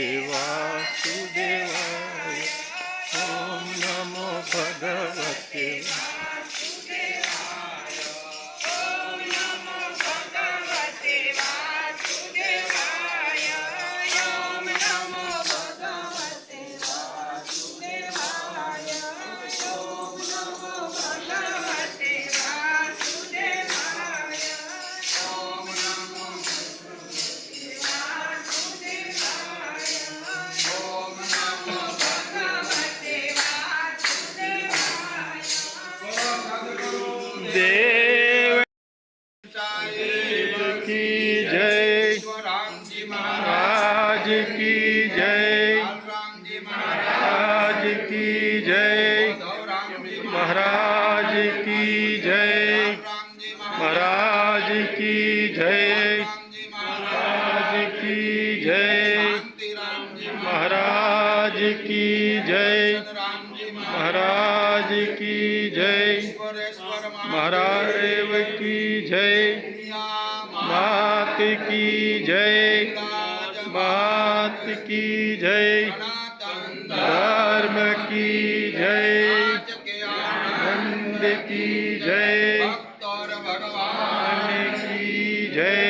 Shiva, Shiva, Om Namo Bhagavate. की जय। महाराज की जय। महाराज की जय। महाराज की जय। महाराज की जय। महाराज की जय। महाराज की जय। महाराज की जय। मात की जय। मात की जय। धर्म की जय। नंद की जय। भगवान की जय।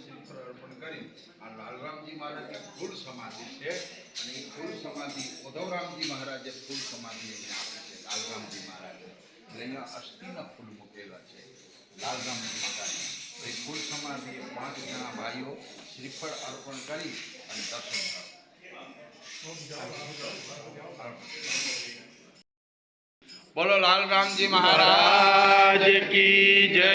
શ્રીફળ અર્પણ કરી આ લાલરામજી મહારાજની ફૂલ સમાધિ છે અને એ ફૂલ સમાધિ ઉદ્ધવરામજી મહારાજે ફૂલ સમાધિ એને આપી છે લાલરામજી મહારાજે એટલે અહીંયા અસ્થિના ફૂલ મૂકેલા છે લાલરામજી મહારાજ તો એ કુલ સમાધિ પાંચ જણા ભાઈઓ શ્રીફળ અર્પણ કરી અને દર્શન બોલો લાલ રામજી મહારાજ કી જય.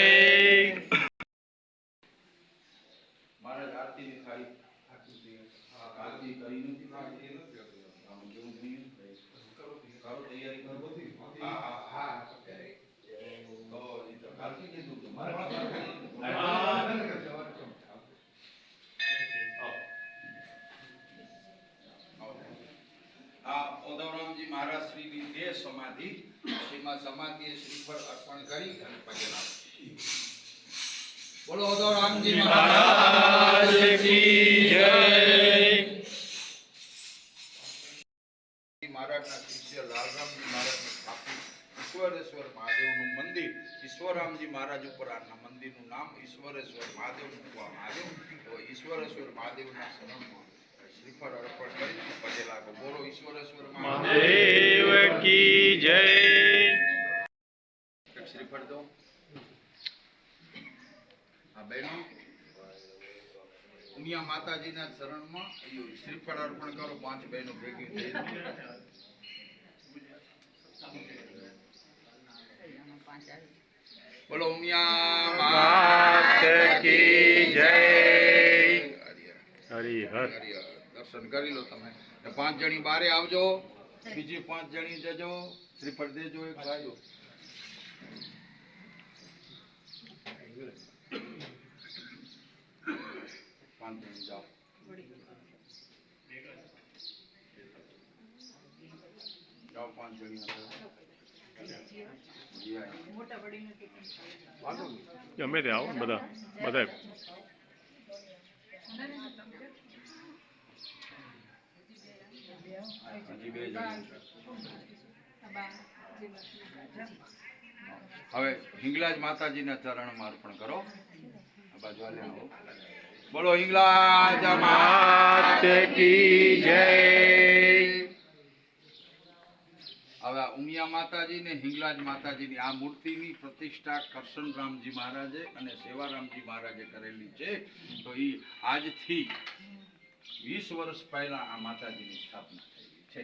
આ ઉદ્ધવરામજી મહારાજ શ્રીની દેહ સમાધિ શ્રીમાં સમાધિએ શ્રીફળ અર્પણ કરી અને પગે લાગો. બોલો ઉદ્ધવરામજી મહારાજ મહારાજ કી જય મહારાજના શિષ્ય લાલરામજી મહારાજને સ્થાપિત ઈશ્વરેશ્વર મહાદેવનું મંદિર ઈશ્વરામજી મહારાજ ઉપર આ મંદિરનું નામ ઈશ્વરેશ્વર મહાદેવ મૂકવામાં આવ્યું તો ઈશ્વરેશ્વર મહાદેવના શરણમાં શ્રીફળ અર્પણ કરી પગે લાગો. બોલો ઈશ્વરેશ્વર મહાદેવ કી જય. શ્રીફળ દો. આ બહેનો ઉમિયા માતાજીના ચરણમાં શ્રીફળ અર્પણ કરો. પાંચ બહેનો ભેગી થઈ બોલો ઉમિયા માત કી જય. હરિહર. હરિહર. હરિહર. દર્શન કરી લો તમે. પાંચ જણી બારે આવજો. બીજી પાંચ જણી જજો. શ્રીફળ દેજો એક ભાઈઓ પાંચ જણી જાઓ. જાઓ પાંચ જણી. ગમે તે આવો ને બધા બધા હવે હિંગલાજ માતાજીના ચરણમાં અર્પણ કરો. બાજુ બોલો, હિંગલાજ જય. કન્યા માતાજી ને હિંગલાજ માતાજીની આ મૂર્તિની પ્રતિષ્ઠા કરશનરામજી મહારાજે અને સેવારામજી મહારાજે કરેલી છે. તો એ આજથી વીસ વર્ષ પહેલા આ માતાજીની સ્થાપના થયેલી છે.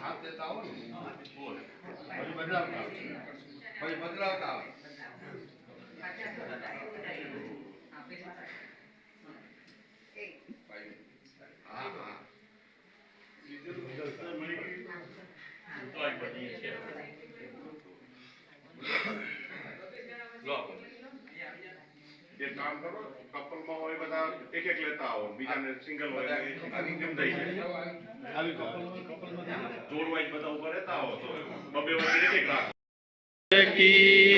હાથ દેતા હોય ને? બદલાવતા. બદલાવતા કામ કરો કપલમાં હોય બધા એક એક લેતા આવો બીજાને સિંગલ હોય એટલે એમ થઈ જાય જોડ વાઇઝ બધા ઉપર રહેતા આવો તો બબે વચ્ચે એક એક રાખો કી